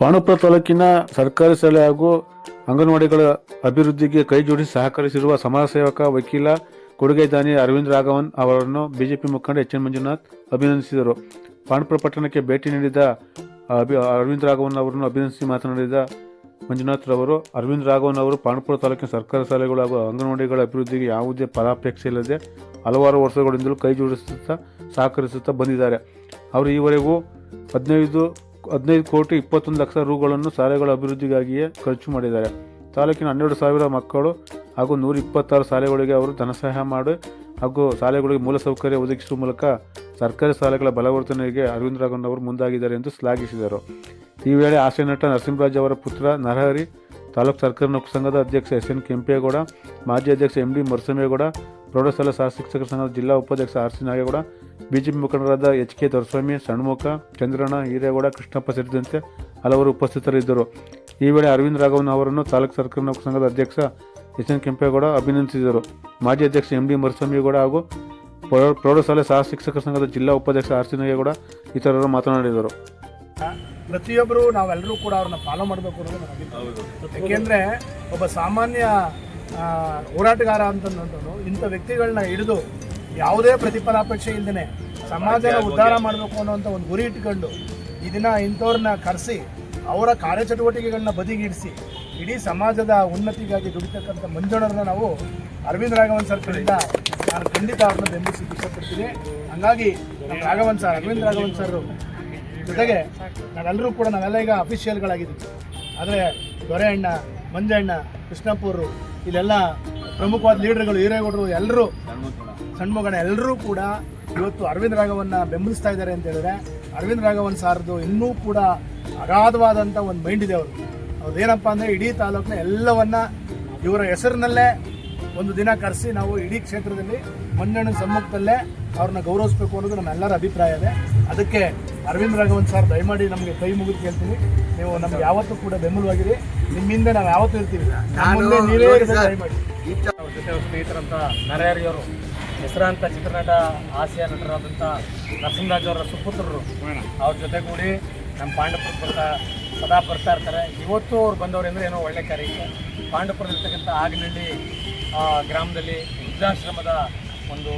ಪಾಂಡುಪುರ ತಾಲೂಕಿನ ಸರ್ಕಾರಿ ಶಾಲೆ ಹಾಗೂ ಅಂಗನವಾಡಿಗಳ ಅಭಿವೃದ್ಧಿಗೆ ಕೈಜೋಡಿಸಿ ಸಹಕರಿಸಿರುವ ಸಮಾಜ ಸೇವಕ ವಕೀಲ ಕೊಡುಗೆ ದಾನಿ ಅರವಿಂದ್ ರಾಘವನ್ ಅವರನ್ನು ಬಿಜೆಪಿ ಮುಖಂಡ ಎಚ್ ಎನ್ ಮಂಜುನಾಥ್ ಅಭಿನಂದಿಸಿದರು. ಪಾಣುಪುರ ಪಟ್ಟಣಕ್ಕೆ ಭೇಟಿ ನೀಡಿದ ಅಭಿ ಅರವಿಂದ್ ರಾಘವನ್ ಅವರನ್ನು ಅಭಿನಂದಿಸಿ ಮಾತನಾಡಿದ ಮಂಜುನಾಥ್ ರವರು, ಅರವಿಂದ್ ರಾಘವನ್ ಅವರು ಪಾಣುಪುರ ತಾಲೂಕಿನ ಸರ್ಕಾರಿ ಶಾಲೆಗಳು ಹಾಗೂ ಅಂಗನವಾಡಿಗಳ ಅಭಿವೃದ್ಧಿಗೆ ಯಾವುದೇ ಫಲಾಪೇಕ್ಷೆ ಇಲ್ಲದೆ ಹಲವಾರು ವರ್ಷಗಳಿಂದಲೂ ಕೈ ಜೋಡಿಸುತ್ತಾ ಸಹಕರಿಸುತ್ತಾ ಬಂದಿದ್ದಾರೆ. ಅವರು ಈವರೆಗೂ ಹದಿನೈದು ಹದಿನೈದು ಕೋಟಿ ಇಪ್ಪತ್ತೊಂದು ಲಕ್ಷ ರುಗಳನ್ನು ಶಾಲೆಗಳ ಅಭಿವೃದ್ಧಿಗಾಗಿಯೇ ಖರ್ಚು ಮಾಡಿದ್ದಾರೆ. ತಾಲೂಕಿನ ಹನ್ನೆರಡು ಸಾವಿರ ಮಕ್ಕಳು ಹಾಗೂ ನೂರ ಇಪ್ಪತ್ತಾರು ಶಾಲೆಗಳಿಗೆ ಅವರು ಧನಸಹಾಯ ಮಾಡಿ ಹಾಗೂ ಶಾಲೆಗಳಿಗೆ ಮೂಲಸೌಕರ್ಯ ಒದಗಿಸುವ ಮೂಲಕ ಸರ್ಕಾರಿ ಶಾಲೆಗಳ ಬಲವರ್ಧನೆಗೆ ಅರವಿಂದ್ ರಾಘವನ್ ಅವರು ಮುಂದಾಗಿದ್ದಾರೆ ಎಂದು ಶ್ಲಾಘಿಸಿದರು. ಈ ವೇಳೆ ಹಾಸ್ಯ ನಟ ನರಸಿಂಹರಾಜ್ ಅವರ ಪುತ್ರ ನರಹರಿ, ತಾಲೂಕು ಸರ್ಕಾರಿ ನೌಕರ ಸಂಘದ ಅಧ್ಯಕ್ಷ ಎಸ್ ಎನ್ ಕೆಂಪೇಗೌಡ, ಮಾಜಿ ಅಧ್ಯಕ್ಷ ಎಂ ಡಿ ಮರಸಮೇಗೌಡ ಪ್ರೌಢಶಾಲಾ ಸಹ ಶಿಕ್ಷಕರ ಸಂಘದ ಜಿಲ್ಲಾ ಉಪಾಧ್ಯಕ್ಷ ಆರ್ ಸಿ ನಾಗೇಗೌಡ ಬಿಜೆಪಿ ಮುಖಂಡರಾದ ಎಚ್ ಕೆ ದೊರಸ್ವಾಮಿ ಷಣ್ಮುಖ ಚಂದ್ರಣ್ಣ ಹಿರೇಗೌಡ ಕೃಷ್ಣಪ್ಪ ಸೇರಿದಂತೆ ಹಲವರು ಉಪಸ್ಥಿತರಿದ್ದರು. ಈ ವೇಳೆ ಅರವಿಂದ್ ರಾಘವನ್ ಅವರನ್ನು ತಾಲೂಕು ಸರ್ಕಾರ ನೌಕರ ಸಂಘದ ಅಧ್ಯಕ್ಷ ಎಚ್ ಎನ್ ಕೆಂಪೇಗೌಡ ಅಭಿನಂದಿಸಿದರು. ಮಾಜಿ ಅಧ್ಯಕ್ಷ ಎಂ ಡಿ ಮರಸ್ವಾಮಿಗೌಡ ಹಾಗೂ ಪ್ರೌಢಶಾಲೆ ಸಹ ಶಿಕ್ಷಕರ ಸಂಘದ ಜಿಲ್ಲಾ ಉಪಾಧ್ಯಕ್ಷ ಆರ್ ಸಿ ನಾಗೇಗೌಡ ಇತರರು ಮಾತನಾಡಿದರು. ಪ್ರತಿಯೊಬ್ಬರು ನಾವೆಲ್ಲರೂ ಕೂಡ ಅವ್ರನ್ನ ಫಾಲೋ ಮಾಡಬೇಕು ಅನ್ನೋದು ಯಾಕೆಂದ್ರೆ ಒಬ್ಬ ಸಾಮಾನ್ಯ ಹೋರಾಟಗಾರ ಅಂತಂದವನು ಇಂಥ ವ್ಯಕ್ತಿಗಳನ್ನ ಹಿಡಿದು ಯಾವುದೇ ಪ್ರತಿಫಲಾಪೇಕ್ಷೆ ಇಲ್ಲದೇ ಸಮಾಜನ ಉದ್ಧಾರ ಮಾಡಬೇಕು ಅನ್ನೋಂಥ ಒಂದು ಗುರಿ ಇಟ್ಕೊಂಡು ಈ ದಿನ ಇಂಥವ್ರನ್ನ ಕರೆಸಿ ಅವರ ಕಾರ್ಯಚಟುವಟಿಕೆಗಳನ್ನ ಬದಿಗಿಡಿಸಿ ಇಡೀ ಸಮಾಜದ ಉನ್ನತಿಗಾಗಿ ದುಡಿತಕ್ಕಂಥ ಮಂಜಣ್ಣರನ್ನ ನಾವು ಅರವಿಂದ್ ರಾಘವನ್ ಸರ್ ಕಡೆಯಿಂದ ನಾನು ಖಂಡಿತ ಅವ್ರನ್ನ ಬೆಂಬಲಿಸಿ ಇಷ್ಟಪಡ್ತೀನಿ. ಹಂಗಾಗಿ ನಮ್ಮ ರಾಘವನ್ ಸರ್ ಅರವಿಂದ್ ರಾಘವನ್ ಸರ್ ಜೊತೆಗೆ ನಾವೆಲ್ಲರೂ ಕೂಡ ನಾವೆಲ್ಲ ಈಗ ಅಫಿಷಿಯಲ್ಗಳಾಗಿದ್ದೀವಿ ಆದರೆ ದೊರೆಯಣ್ಣ ಮಂಜಣ್ಣ ಕೃಷ್ಣಪ್ಪರು ಇಲ್ಲೆಲ್ಲ ಪ್ರಮುಖವಾದ ಲೀಡರ್ಗಳು ಹಿರೇಗೌಡರು ಎಲ್ಲರೂ ಸಣ್ಮಗಣ ಎಲ್ಲರೂ ಕೂಡ ಇವತ್ತು ಅರವಿಂದ್ ರಾಘವನ್ನ ಬೆಂಬಲಿಸ್ತಾ ಇದ್ದಾರೆ ಅಂತ ಹೇಳಿದ್ರೆ ಅರವಿಂದ್ ರಾಘವನ್ ಸಾರ್ದು ಇನ್ನೂ ಕೂಡ ಅಗಾಧವಾದಂಥ ಒಂದು ಮೈಂಡ್ ಇದೆ ಅವರು ಅವ್ರದ್ದೇನಪ್ಪ ಅಂದರೆ ಇಡೀ ತಾಲೂಕಿನ ಎಲ್ಲವನ್ನ ಇವರ ಹೆಸರಿನಲ್ಲೇ ಒಂದು ದಿನ ಕರೆಸಿ ನಾವು ಇಡೀ ಕ್ಷೇತ್ರದಲ್ಲಿ ಮಂಜಣ್ಣ ಸಮ್ಮುಖದಲ್ಲೇ ಅವ್ರನ್ನ ಗೌರವಿಸಬೇಕು ಅನ್ನೋದು ನಮ್ಮೆಲ್ಲರ ಅಭಿಪ್ರಾಯ ಇದೆ. ಅದಕ್ಕೆ ಅರವಿಂದ್ ರಾಘವನ್ ಸರ್ ದಯಮಾಡಿ ನಮಗೆ ಕೈ ಮುಗಿದು ಕೇಳ್ತೀನಿ. ನೀವು ನಮ್ಗೆ ಯಾವತ್ತೂ ಕೂಡ ಬೆಂಬಲವಾಗಿರಿ ನಿಮ್ಮಿಂದ ನಾವು ಯಾವತ್ತೂ ಇರ್ತೀವಿ. ನೀವೇ ದಯಮಾಡಿ. ಅವ್ರ ಜೊತೆ ಅವ್ರ ಸ್ನೇಹಿತರಂತ ನರಹರಿಯವರು ಹೆಸರಾಂತ ಚಿತ್ರನಟ ಹಾಸ್ಯ ನಟರಾದಂಥ ನರಸಿಂಹರಾಜ್ ಅವರ ಸುಪುತ್ರರು ಅವ್ರ ಜೊತೆಗೂಡಿ ನಮ್ಮ ಪಾಂಡಪುರ ಬರ್ತಾ ಸದಾ ಬರ್ತಾ ಇರ್ತಾರೆ. ಇವತ್ತು ಅವ್ರು ಬಂದವರು ಅಂದರೆ ಏನೋ ಒಳ್ಳೆ ಕಾರ್ಯಕ್ರಮ ಪಾಂಡಪುರದಲ್ಲಿರ್ತಕ್ಕಂಥ ಆಗನಹಳ್ಳಿ ಗ್ರಾಮದಲ್ಲಿ ವೃದ್ಧಾಶ್ರಮದ ಒಂದು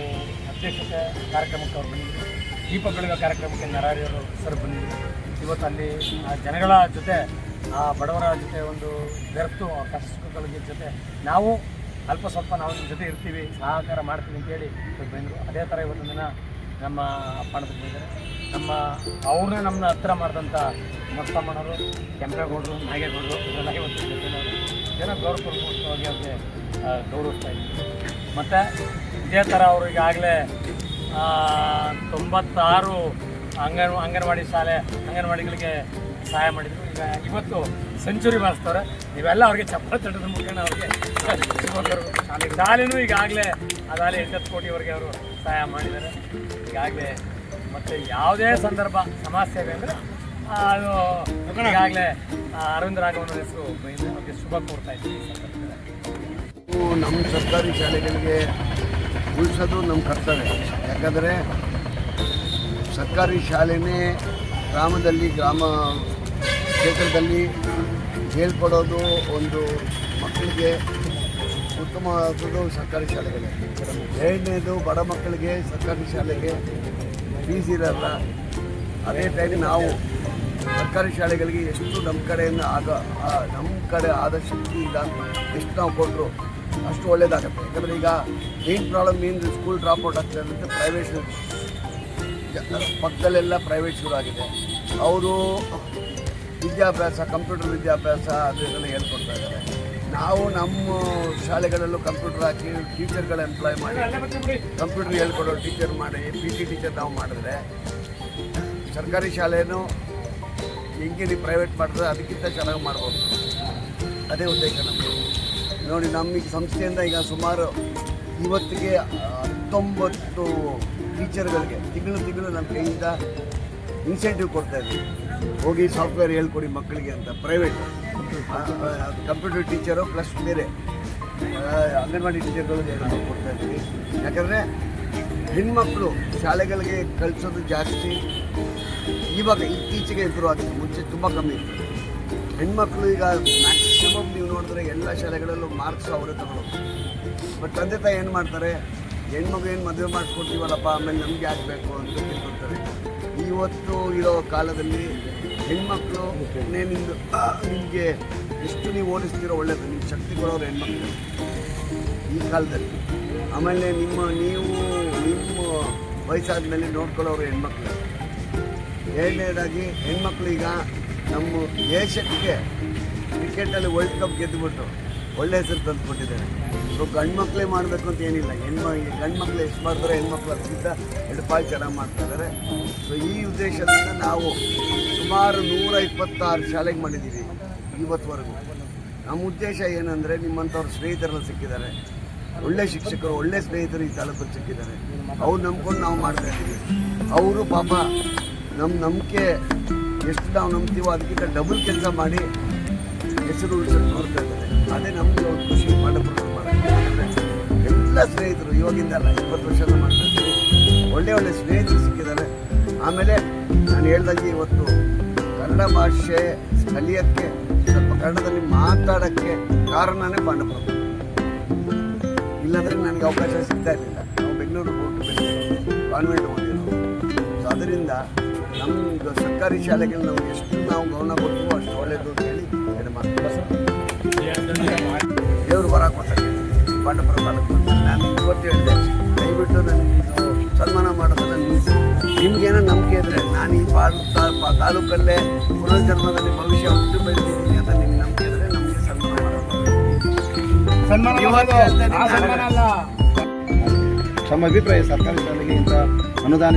ಅಧ್ಯಕ್ಷತೆ ಕಾರ್ಯಕ್ರಮಕ್ಕೆ ಅವ್ರು ಬಂದಿದ್ರು. ದೀಪ ಬೆಳಗ ಕಾರ್ಯಕ್ರಮಕ್ಕೆ ನರಾರಿಯವರು ಸರ್ ಬಂದಿದ್ದರು ಇವತ್ತು ಅಲ್ಲಿ, ಆ, ಜನಗಳ ಜೊತೆ, ಆ, ಬಡವರ ಜೊತೆ ಒಂದು ಬೆರೆತು ಆ ಕಷ್ಟ ಜೊತೆ ನಾವು ಅಲ್ಪ ಸ್ವಲ್ಪ ನಾವು ನಿಮ್ಮ ಜೊತೆ ಇರ್ತೀವಿ, ಸಹಕಾರ ಮಾಡ್ತೀವಿ ಅಂತೇಳಿ ಬಂದರು ಅದೇ ಥರ ಇವತ್ತು ದಿನ ನಮ್ಮ ಅಪ್ಪಣದ ಬಂದಿದ್ದಾರೆ ನಮ್ಮ, ಅವ್ರನ್ನೇ ನಮ್ಮನ್ನ ಹತ್ತಿರ ಮಾಡಿದಂಥ ಮಸ್ತಮ್ಮನವರು ಕೆಂಪೇಗೌಡರು, ನಾಗೇಗೌಡರು ಇವರೆಲ್ಲ ಇವತ್ತು ಜೊತೆನವರು. ಏನೋ ಗೌರವಪೂರ್ವಕವಾಗಿ ಅವ್ರಿಗೆ ಗೌರವಿಸ್ತಾ ಇದ್ದೀವಿ ಮತ್ತು ಇದೇ ಥರ ಅವ್ರಿಗೆ ಈಗಾಗಲೇ ತೊಂಬತ್ತಾರು ಅಂಗನ, ಅಂಗನವಾಡಿ ಶಾಲೆ, ಅಂಗನವಾಡಿಗಳಿಗೆ ಸಹಾಯ ಮಾಡಿದ್ರು. ಈಗ ಇವತ್ತು ಸೆಂಚುರಿ ಬಾರಿಸ್ತವ್ರೆ ಇವೆಲ್ಲ ಅವ್ರಿಗೆ ಚಪ್ಪಲ ತಟ್ಟದ ಮುಖೇನ ಅವ್ರಿಗೆ. ಶಾಲೆನೂ ಈಗಾಗಲೇ ಅದಾಗಲೇ ಎಂಟತ್ತು ಕೋಟಿವರೆಗೆ ಅವರು ಸಹಾಯ ಮಾಡಿದ್ದಾರೆ. ಈಗಾಗಲೇ ಮತ್ತು ಯಾವುದೇ ಸಂದರ್ಭ, ಸಮಸ್ಯೆ ಸೇವೆ ಅಂದರೆ ಅದು ಈಗಾಗಲೇ ಅರವಿಂದ ರಾಘವನ ಹೆಸರು ಅವ್ರಿಗೆ ಶುಭ ಕೋರ್ತಾ ಇದ್ದೀವಿ ನಮ್ಮ ಸರ್ಕಾರಿ ಶಾಲೆಗಳಿಗೆ ಉಳಿಸೋದು ನಮ್ಮ ಕರ್ತವ್ಯ ಯಾಕಂದರೆ ಸರ್ಕಾರಿ ಶಾಲೆನೇ ಗ್ರಾಮದಲ್ಲಿ, ಗ್ರಾಮ ಕ್ಷೇತ್ರದಲ್ಲಿ ಹೇಳ್ಕೊಡೋದು ಒಂದು ಮಕ್ಕಳಿಗೆ ಉತ್ತಮವಾದದ್ದು ಸರ್ಕಾರಿ ಶಾಲೆಗಳೇ. ಎರಡನೇದು ಬಡ ಮಕ್ಕಳಿಗೆ ಸರ್ಕಾರಿ ಶಾಲೆಗೆ ಫೀಸ್ ಇರಲ್ಲ. ಅದೇ ಟೈಮ್ ನಾವು ಸರ್ಕಾರಿ ಶಾಲೆಗಳಿಗೆ ಎಷ್ಟು ನಮ್ಮ ಕಡೆಯಿಂದ ಆಗ ನಮ್ಮ ಕಡೆ ಆದ ಶಕ್ತಿ ಇಲ್ಲ ಎಷ್ಟು ನಾವು ಕೊಟ್ಟರು ಅಷ್ಟು ಒಳ್ಳೇದಾಗುತ್ತೆ. ಯಾಕಂದರೆ ಈಗ ಮೇನ್ ಪ್ರಾಬ್ಲಮ್ ಏನು ಸ್ಕೂಲ್ ಡ್ರಾಪ್ ಔಟ್ ಅಂದರೆ ಪ್ರೈವೇಟ್ ಪಕ್ಕದಲ್ಲೆಲ್ಲ ಪ್ರೈವೇಟ್ ಶುರು ಆಗಿದೆ. ಅವರು ವಿದ್ಯಾಭ್ಯಾಸ ಕಂಪ್ಯೂಟರ್ ವಿದ್ಯಾಭ್ಯಾಸ ಅದನ್ನೆಲ್ಲ ಹೇಳ್ಕೊಡ್ತಾ ಇದ್ದಾರೆ. ನಾವು ನಮ್ಮ ಶಾಲೆಗಳಲ್ಲೂ ಕಂಪ್ಯೂಟರ್ ಹಾಕಿ ಟೀಚರ್ಗಳ ಎಂಪ್ಲಾಯ್ ಮಾಡಿ ಕಂಪ್ಯೂಟರ್ ಹೇಳ್ಕೊಡೋ ಟೀಚರ್ ಮಾಡಿ ಪಿ ಟಿ ಟೀಚರ್ ನಾವು ಮಾಡಿದ್ರೆ ಸರ್ಕಾರಿ ಶಾಲೆಯೂ ಹೆಂಗೆ ನೀವು ಪ್ರೈವೇಟ್ ಮಾಡಿದ್ರೆ ಅದಕ್ಕಿಂತ ಚೆನ್ನಾಗಿ ಮಾಡ್ಬೋದು. ಅದೇ ಉದ್ದೇಶ ನಮ್ಮದು ನೋಡಿ ನಮಗೆ ಸಂಸ್ಥೆಯಿಂದ ಈಗ ಸುಮಾರು ಇವತ್ತಿಗೆ ಹತ್ತೊಂಬತ್ತು ಟೀಚರ್ಗಳಿಗೆ ತಿಂಗಳು ತಿಂಗಳು ನಮ್ಮ ಕೈಯಿಂದ ಇನ್ಸೆಂಟಿವ್ ಕೊಡ್ತಾ ಇದ್ದೀವಿ. ಹೋಗಿ ಸಾಫ್ಟ್ವೇರ್ ಹೇಳ್ಕೊಡಿ ಮಕ್ಕಳಿಗೆ ಅಂತ ಪ್ರೈವೇಟ್ ಕಂಪ್ಯೂಟರ್ ಟೀಚರು ಪ್ಲಸ್ ಬೇರೆ. ಅಂಗನವಾಡಿ ಟೀಚರ್ಗಳು ಕೊಡ್ತಾ ಇದ್ದೀವಿ. ಯಾಕಂದರೆ ಹೆಣ್ಮಕ್ಳು ಶಾಲೆಗಳಿಗೆ ಕಳಿಸೋದು ಜಾಸ್ತಿ, ಇವಾಗ ಇತ್ತೀಚೆಗೆ ಇಂಪ್ರೂವ್ ಆಗಿದೆ ಮುಂಚೆ ತುಂಬ ಕಮ್ಮಿ ಇತ್ತು. ಹೆಣ್ಮಕ್ಳು ಈಗ ಮ್ಯಾಕ್ಸಿಮಮ್ ನೀವು ನೋಡಿದ್ರೆ ಎಲ್ಲ ಶಾಲೆಗಳಲ್ಲೂ ಮಾರ್ಕ್ಸ್ ಅವರೇ ತಗೊಳ್ಳೋದು. ಬಟ್ ತಂದೆ ತಾಯಿ ಏನು ಮಾಡ್ತಾರೆ? ಹೆಣ್ಮಗು ಏನು ಮದುವೆ ಮಾಡಿಸ್ಕೊಡ್ತೀವಲ್ಲಪ್ಪ ಆಮೇಲೆ ನಮಗೆ ಆಗಬೇಕು ಅಂತ ತಿಳ್ಕೊಳ್ತಾರೆ. ಇವತ್ತು ಇರೋ ಕಾಲದಲ್ಲಿ ಹೆಣ್ಮಕ್ಳು ನಿಮ್ಮದು ನಿಮಗೆ ಎಷ್ಟು ನೀವು ಓಡಿಸ್ತೀರೋ ಒಳ್ಳೆಯದು ನಿಮ್ಮ ಶಕ್ತಿ ಕೊಡೋರು ಹೆಣ್ಮಕ್ಳು. ಈ ಕಾಲದಲ್ಲಿ. ಆಮೇಲೆ ನಿಮ್ಮ, ನೀವು ನಿಮ್ಮ ವಯಸ್ಸಾದ ಮೇಲೆ ನೋಡ್ಕೊಳ್ಳೋರು ಹೆಣ್ಮಕ್ಳು. ಎರಡನೇದಾಗಿ ಹೆಣ್ಮಕ್ಳು ಈಗ ನಮ್ಮ ದೇಶಕ್ಕೆ ಕ್ರಿಕೆಟಲ್ಲಿ ವರ್ಲ್ಡ್ ಕಪ್ ಗೆದ್ದುಬಿಟ್ಟು ಒಳ್ಳೆ ಹೆಸರು ತಂದುಕೊಟ್ಟಿದ್ದಾರೆ. ಸೊ ಗಂಡು ಮಕ್ಕಳೇ ಮಾಡಬೇಕು ಅಂತ ಏನಿಲ್ಲ. ಹೆಣ್ಮ ಗಂಡು ಮಕ್ಳು ಎಷ್ಟು ಮಾಡ್ತಾರೆ ಹೆಣ್ಮಕ್ಳು ಅದಕ್ಕಿಂತ ಎರಡು ಪಾಯಿ ಚೆನ್ನಾಗಿ ಮಾಡ್ತಾ ಇದ್ದಾರೆ ಸೊ ಈ ಉದ್ದೇಶದಿಂದ ನಾವು ಸುಮಾರು ನೂರ ಇಪ್ಪತ್ತಾರು ಶಾಲೆಗೆ ಮಾಡಿದ್ದೀವಿ ಇವತ್ತುವರೆಗೂ ನಮ್ಮ ಉದ್ದೇಶ ಏನಂದರೆ ನಿಮ್ಮಂಥವ್ರು ಸ್ನೇಹಿತರೆಲ್ಲ ಸಿಕ್ಕಿದ್ದಾರೆ. ಒಳ್ಳೆ ಶಿಕ್ಷಕರು, ಒಳ್ಳೆ ಸ್ನೇಹಿತರು ಈ ತಾಲೂಕಲ್ಲಿ ಸಿಕ್ಕಿದ್ದಾರೆ. ಅವ್ರು ನಂಬ್ಕೊಂಡು ನಾವು ಮಾಡ್ತಾ ಇದ್ದೀವಿ. ಅವರು ಪಾಪ ನಮ್ಮ ನಂಬಿಕೆ ಎಷ್ಟು ನಾವು ನಂಬ್ತೀವೋ ಅದಕ್ಕಿಂತ ಡಬಲ್ ಕೆಲಸ ಮಾಡಿ ಹೆಸರು ವರ್ಷ ನೋಡ್ತಾ ಇದ್ದಾರೆ. ಅದೇ ನಮಗೆ ಒಂದು ಖುಷಿ ಮಾಡಬಹುದು ಎಲ್ಲ ಸ್ನೇಹಿತರು ಇವಾಗಿಂದಲ್ಲ ಇಪ್ಪತ್ತು ವರ್ಷದ ಮಾಡ್ತಾ ಇದ್ದೀವಿ. ಒಳ್ಳೆ ಒಳ್ಳೆ ಸ್ನೇಹಿತರು ಸಿಕ್ಕಿದ್ದಾರೆ. ಆಮೇಲೆ ನಾನು ಹೇಳ್ದಂಗೆ ಇವತ್ತು ಕನ್ನಡ ಭಾಷೆ ಕಲಿಯೋಕ್ಕೆ, ಸ್ವಲ್ಪ ಕನ್ನಡದಲ್ಲಿ ಮಾತಾಡೋಕ್ಕೆ ಕಾರಣನೇ ಪಾಂಡಪ್ರಭು ಇಲ್ಲಾಂದ್ರೆ ನನಗೆ ಅವಕಾಶ ಸಿಗ್ತಾ ಇರಲಿಲ್ಲ. ನಾವು ಬೆಂಗಳೂರು ಹೋಗಿ ಕಾನ್ವೆಂಟ್ ಓದಿದ್ರು ಸೊ ಅದರಿಂದ ನಮ್ಮ ಸರ್ಕಾರಿ ಶಾಲೆಗಳು ನಾವು ಎಷ್ಟು ನಾವು ಗಮನ ಕೊಡ್ತೀವೋ ಅಷ್ಟು ಒಳ್ಳೆಯದು ಅಂತ ಹೇಳಿ ಎರಡು ಮಾತು ದೇವರು ಬರ ಕೊಟ್ಟಾಗೆ ಪಾಂಡಪುರ ತಾಲೂಕು ನಾನು ಇವತ್ತು ಹೇಳಿದೆ. ದಯವಿಟ್ಟು ನನಗೆ ಇದು ಸನ್ಮಾನ ಮಾಡೋದನ್ನು ನಿಲ್ಲಿಸಿ. ನಿಮ್ಗೇನೋ ನಂಬಿಕೆ ಇದ್ರೆ ನಾನು ಈ ಪಾಲ್ ತಾ- ತಾಲೂಕಲ್ಲೇ ಪುನರ್ಜನ್ಮದಲ್ಲಿ ಭವಿಷ್ಯ ಹುಟ್ಟು ಬೆಳೆದಿದ್ದೀನಿ ಅಂತ ನಿಮ್ಗೆ ನಂಬಿಕೆ ಇದ್ರೆ ನಮಗೆ ಸನ್ಮಾನ ಮಾಡೋದು ಸನ್ಮಾನ ಮಾಡೋದು, ಆ ಸನ್ಮಾನ ಅಲ್ಲ. ತಮ್ಮ ಅಭಿಪ್ರಾಯ ಸರ್ಕಾರಿ ಶಾಲೆಗೆ ಇಂಥ ಅನುದಾನ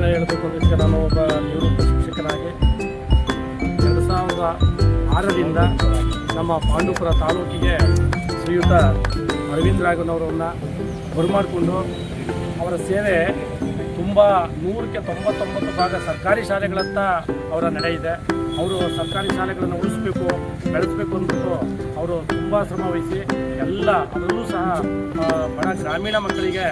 ನನ್ನ ಹೇಳಬೇಕು ನಾನು ಒಬ್ಬ ನಿವೃತ್ತ ಶಿಕ್ಷಕನಾಗಿ. ಎರಡು ಸಾವಿರದ ಆರರಿಂದ ನಮ್ಮ ಪಾಂಡುಪುರ ತಾಲೂಕಿಗೆ ಶ್ರೀಯುತ ಅರವಿಂದ್ ರಾಘವನವರನ್ನು ಬರಮಾಡಿಕೊಂಡು ಅವರ ಸೇವೆ ತುಂಬ ನೂರಕ್ಕೆ ತೊಂಬತ್ತೊಂಬತ್ತು ಭಾಗ ಸರ್ಕಾರಿ ಶಾಲೆಗಳತ್ತ ಅವರ ನಡೆಯಿದೆ. ಅವರು ಸರ್ಕಾರಿ ಶಾಲೆಗಳನ್ನು ಉಳಿಸ್ಬೇಕು, ಬೆಳೆಸಬೇಕು ಅಂದ್ಬಿಟ್ಟು ಅವರು ತುಂಬ ಶ್ರಮ ವಹಿಸಿ ಎಲ್ಲ ಅದರಲ್ಲೂ ಸಹ ಬಡ ಗ್ರಾಮೀಣ ಮಕ್ಕಳಿಗೆ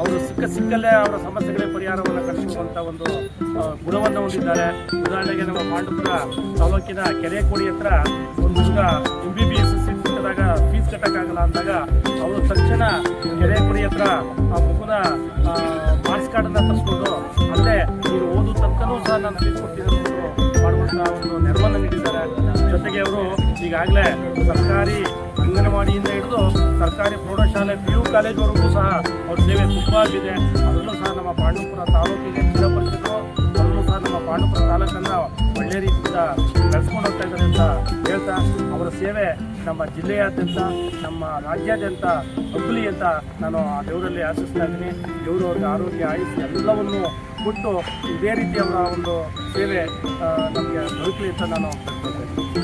ಅವರು ಸಿಕ್ಕ ಸಿಕ್ಕಲ್ಲೇ ಅವರ ಸಮಸ್ಯೆಗಳಿಗೆ ಪರಿಹಾರವನ್ನು ಕಲ್ಪಿಸುವಂಥ ಒಂದು ಗುಣವನ್ನು ಹೊಂದಿದ್ದಾರೆ. ಉದಾಹರಣೆಗೆ ನಮ್ಮ ಪಾಂಡುಪುರ ತಾಲೂಕಿನ ಕೆರೆಕೋಡಿ ಹತ್ರ ಒಂದು ಹುಡುಗ M B B S S ಸಿಕ್ಕಿದಾಗ ಫೀಸ್ ಕಟ್ಟೋಕ್ಕಾಗಲ್ಲ ಅಂದಾಗ ಅವರು ತಕ್ಷಣ ಕೆರೆಕೋಡಿ ಹತ್ರ ಆ ಮಗುನ ಮಾರ್ಕ್ಸ್ ಕಾರ್ಡನ್ನು ತರಿಸ್ಕೊಂಡು ಅಲ್ಲೇ ನೀನು ಓದು ತನಕನೂ ಸಹ ನಾನು ಫೀಸ್ ಮಾಡುವಂಥ ಒಂದು ನೆರವನ್ನು ನೀಡಿದ್ದಾರೆ ಜೊತೆಗೆ ಅವರು ಈಗಾಗಲೇ ಸರ್ಕಾರಿ ಅಂಗನವಾಡಿಯಿಂದ ಹಿಡಿದು ಸರ್ಕಾರಿ ಪ್ರೌಢಶಾಲೆ ಪಿ ಯು ಕಾಲೇಜ್ವರೆಗೂ ಸಹ ಅವ್ರ ಸೇವೆ ತುಂಬ ಆಗಿದೆ. ಅದರಲ್ಲೂ ಸಹ ನಮ್ಮ ಪಾಂಡವಪುರ ತಾಲೂಕಿಗೆ ಸಹ ನಮ್ಮ ಪಾಂಡುಪುರ ತಾಲೂಕನ್ನು ಒಳ್ಳೆಯ ರೀತಿಯಿಂದ ಬೆಳೆಸ್ಕೊಂಡು ಹೋಗ್ತಾ ಇದ್ದಾರೆ ಅಂತ ಹೇಳ್ತಾ ಅವರ ಸೇವೆ ನಮ್ಮ ಜಿಲ್ಲೆಯಾದ್ಯಂತ, ನಮ್ಮ ರಾಜ್ಯಾದ್ಯಂತ ಹಬ್ಬಲಿ ಅಂತ ನಾನು ಆ ದೇವರಲ್ಲಿ ಆಶಿಸ್ತಾ ಇದ್ದೀನಿ. ದೇವರು ಅವ್ರಿಗೆ ಆರೋಗ್ಯ ಆಯುಸ್ ಎಲ್ಲವನ್ನು ಕೊಟ್ಟು ಇದೇ ರೀತಿ ಅವರ ಒಂದು ಸೇವೆ ನಮಗೆ ದೊರಕಲಿ ಅಂತ ನಾನು